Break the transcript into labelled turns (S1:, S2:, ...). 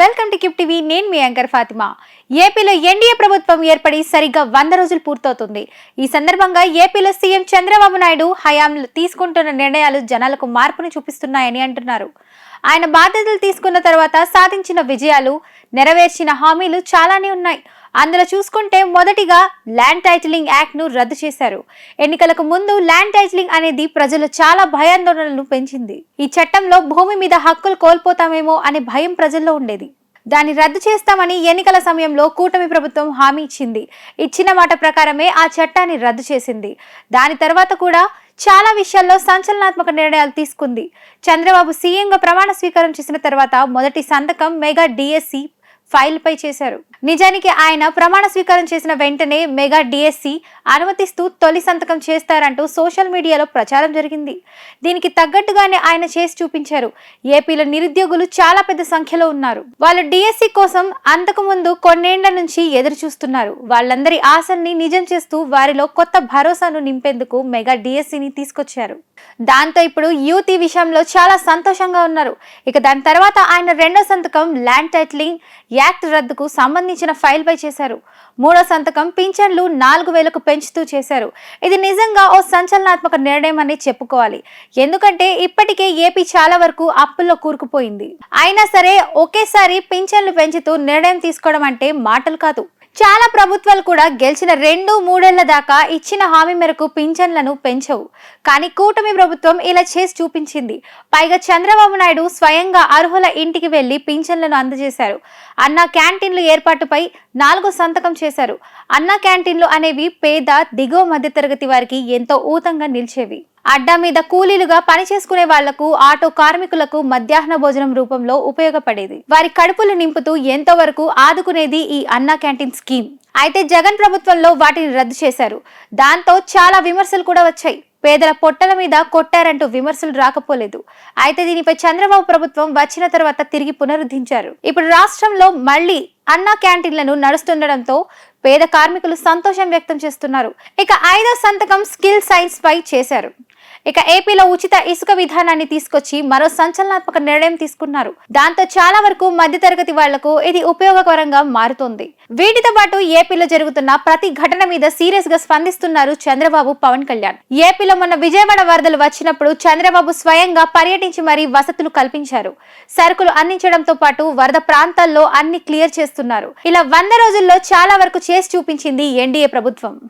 S1: Welcome to keep TV. నేను మీ anchor Fatima. ఏపీలో NDA ప్రభుత్వం ఏర్పడి సరిగ్గా వంద రోజులు పూర్తవుతుంది. ఈ సందర్భంగా ఏపీలో సీఎం చంద్రబాబు నాయుడు హయాంలో తీసుకుంటున్న నిర్ణయాలు జనాలకు మార్పును చూపిస్తున్నాయని అంటున్నారు. ఆయన బాధ్యతలు తీసుకున్న తర్వాత సాధించిన విజయాలు నెరవేర్చిన హామీలు చాలానే ఉన్నాయి. అందులో చూసుకుంటే మొదటిగా ల్యాండ్ టైటిలింగ్ యాక్ట్ను రద్దు చేశారు. ఎన్నికలకు ముందు ల్యాండ్ టైటిలింగ్ అనేది ప్రజలు చాలా భయాందోళనలు పెంచింది. ఈ చట్టంలో భూమి మీద హక్కులు కోల్పోతామేమో అనే భయం ప్రజల్లో ఉండేది. దాన్ని రద్దు చేస్తామని ఎన్నికల సమయంలో కూటమి ప్రభుత్వం హామీ ఇచ్చింది. ఇచ్చిన మాట ప్రకారమే ఆ చట్టాన్ని రద్దు చేసింది. దాని తర్వాత కూడా చాలా విషయాల్లో సంచలనాత్మక నిర్ణయాలు తీసుకుంది. చంద్రబాబు సీఎంగా ప్రమాణ స్వీకారం చేసిన తర్వాత మొదటి సంతకం మెగా డిఎస్సి ఫైల్ పై చేశారు. నిజానికి ఆయన ప్రమాణ స్వీకారం చేసిన వెంటనే మెగా డిఎస్సి అనుమతిస్తూ తొలి సంతకం చేస్తారంటూ సోషల్ మీడియాలో ప్రచారం జరిగింది. దీనికి తగ్గట్టుగానే ఆయన చేసి చూపించారు. ఏపీలో నిరుద్యోగులు చాలా పెద్ద సంఖ్యలో ఉన్నారు. వాళ్ళు డిఎస్సి కోసం అంతకు ముందు కొన్నేళ్ళ నుంచి ఎదురు చూస్తున్నారు. వాళ్ళందరి ఆశల్ని నిజం చేస్తూ వారిలో కొత్త భరోసాను నింపేందుకు మెగా డిఎస్సిని తీసుకొచ్చారు. దాంతో ఇప్పుడు యూత్ ఈ విషయంలో చాలా సంతోషంగా ఉన్నారు. ఇక దాని తర్వాత ఆయన రెండో సంతకం ల్యాండ్ టైట్లింగ్ యాక్ట్ రద్దుకు సంబంధించిన ఫైల్ పై చేశారు. మూడో సంతకం పింఛన్లు నాలుగు వేలకు పెంచుతూ చేశారు. ఇది నిజంగా ఓ సంచలనాత్మక నిర్ణయం అని చెప్పుకోవాలి. ఎందుకంటే ఇప్పటికే ఏపీ చాలా వరకు అప్పుల్లో కూరుకుపోయింది. అయినా సరే ఒకేసారి పింఛన్లు పెంచుతూ నిర్ణయం తీసుకోవడం అంటే మాటలు కాదు. చాలా ప్రభుత్వాలు కూడా గెలిచిన రెండు మూడేళ్ళ దాకా ఇచ్చిన హామీ మేరకు పింఛన్లను పెంచవు. కానీ కూటమి ప్రభుత్వం ఇలా చేసి చూపించింది. పైగా చంద్రబాబు నాయుడు స్వయంగా అర్హుల ఇంటికి వెళ్ళి పింఛన్లను అందజేశారు. అన్న క్యాంటీన్లు ఏర్పాటుపై నాలుగో సంతకం చేశారు. అన్న క్యాంటీన్లు అనేవి పేద దిగువ మధ్యతరగతి వారికి ఎంతో ఊతంగా నిలిచేవి. అడ్డా మీద కూలీలుగా పనిచేసుకునే వాళ్ళకు ఆటో కార్మికులకు మధ్యాహ్న భోజనం రూపంలో ఉపయోగపడేది. వారి కడుపులు నింపుతూ ఎంతో వరకు ఆదుకునేది ఈ అన్నా క్యాంటీన్ స్కీమ్. అయితే జగన్ ప్రభుత్వంలో వాటిని రద్దు చేశారు. దాంతో చాలా విమర్శలు కూడా వచ్చాయి. పేదల పొట్టల మీద కొట్టారంటూ విమర్శలు రాకపోలేదు. అయితే దీనిపై చంద్రబాబు ప్రభుత్వం వచ్చిన తర్వాత తిరిగి పునరుద్ధరించారు ఇప్పుడు రాష్ట్రంలో మళ్ళీ అన్నా క్యాంటీన్లను నడుస్తుండడంతో పేద కార్మికులు సంతోషం వ్యక్తం చేస్తున్నారు. ఇక ఐదో సంతకం స్కిల్ సైన్స్ పై చేశారు. ఇక ఏపీలో ఉచిత ఇసుక విధానాన్ని తీసుకొచ్చి మరో సంచలనాత్మక నిర్ణయం తీసుకున్నారు. దాంతో చాలా వరకు మధ్యతరగతి వాళ్ళకు ఇది ఉపయోగకరంగా మారుతోంది. వీటితో పాటు ఏపీలో జరుగుతున్న ప్రతి ఘటన మీద సీరియస్గా స్పందిస్తున్నారు చంద్రబాబు పవన్ కళ్యాణ్. ఏపీలో మొన్న విజయవాడ వరదలు వచ్చినప్పుడు చంద్రబాబు స్వయంగా పర్యటించి మరీ వసతులు కల్పించారు. సరుకులు అందించడంతో పాటు వరద ప్రాంతాల్లో అన్ని క్లియర్ చేస్తున్నారు. ఇలా వంద రోజుల్లో చాలా వరకు చేసి చూపించింది ఎన్డీఏ ప్రభుత్వం.